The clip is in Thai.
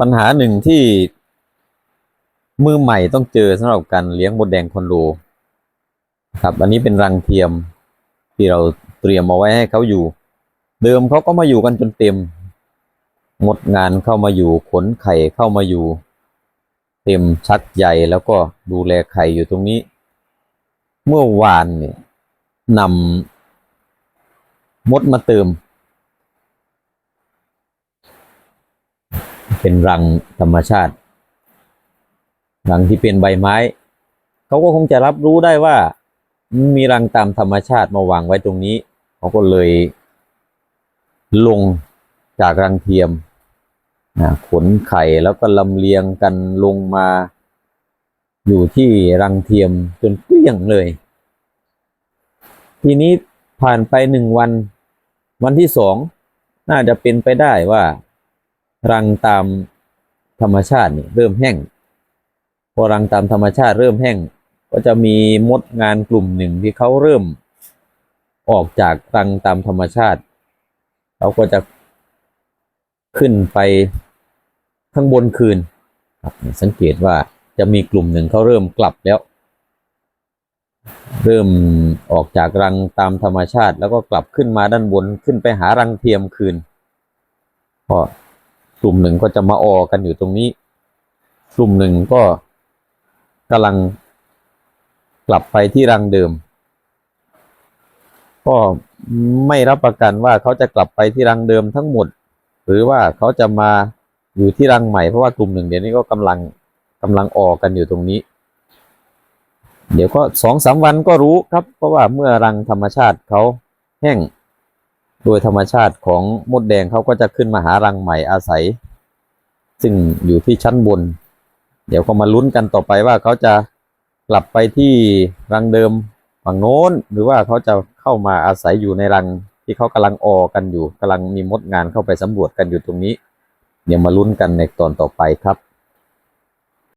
ปัญหาหนึ่งที่มือใหม่ต้องเจอสำหรับการเลี้ยงมดแดงคอนโดครับอันนี้เป็นรังเทียมที่เราเตรียมเอาไว้ให้เขาอยู่ เดิมเขาก็มาอยู่กันจนเต็มหมดงานเข้ามาอยู่ขนไข่เข้ามาอยู่ เต็มชักใหญ่แล้วก็ดูแลไข่อยู่ตรงนี้ เมื่อวานเนี่ยนำมดมาเติม เป็นรังธรรมชาติรังที่เป็นใบไม้ เขาก็คงจะรับรู้ได้ว่า มีรังตามธรรมชาติมาวางไว้ตรงนี้ เขาก็เลยลงจากรังเทียมขนไข่แล้วก็ลำเลียงกันลงมา อยู่ที่รังเทียมจนเกลี้ยงเลย ทีนี้ผ่านไปหนึ่งวัน วันที่สองน่าจะเป็นไปได้ว่า รังตามธรรมชาตินี่เริ่มแห้ง พอรังตามธรรมชาติเริ่มแห้ง ก็จะมีมดงานกลุ่มหนึ่งที่เขาเริ่มออกจากรังตามธรรมชาติเขาก็จะขึ้นไปข้างบนคืนครับสังเกตว่าจะมีกลุ่มหนึ่งเขาเริ่มกลับแล้ว เริ่มออกจากรังตามธรรมชาติ แล้วก็กลับขึ้นมาด้านบนขึ้นไปหารังเทียมคืนพอ กลุ่มหนึ่งก็จะมาออกันอยู่ตรงนี้ กลุ่มหนึ่งก็กำลังกลับไปที่รังเดิม ก็ไม่รับประกันว่าเขาจะกลับไปที่รังเดิมทั้งหมด หรือว่าเขาจะมาอยู่ที่รังใหม่เพราะว่ากลุ่มหนึ่งเดี๋ยวนี้ก็กำลังกำลังออกกันอยู่ตรงนี้ เดี๋ยวก็สองสามวันก็รู้ครับ เพราะว่าเมื่อรังธรรมชาติเขาแห้ง โดยธรรมชาติของมดแดงเขาก็จะขึ้นมาหารังใหม่อาศัย ซึ่งอยู่ที่ชั้นบน เดี๋ยวก็มาลุ้นกันต่อไปว่าเขาจะกลับไปที่รังเดิมฝั่งโน้น หรือว่าเขาจะเข้ามาอาศัยอยู่ในรังที่เขากำลังออกันอยู่กำลังมีมดงานเข้าไปสำรวจกันอยู่ตรงนี้ เดี๋ยวมาลุ้นกันในตอนต่อไปครับ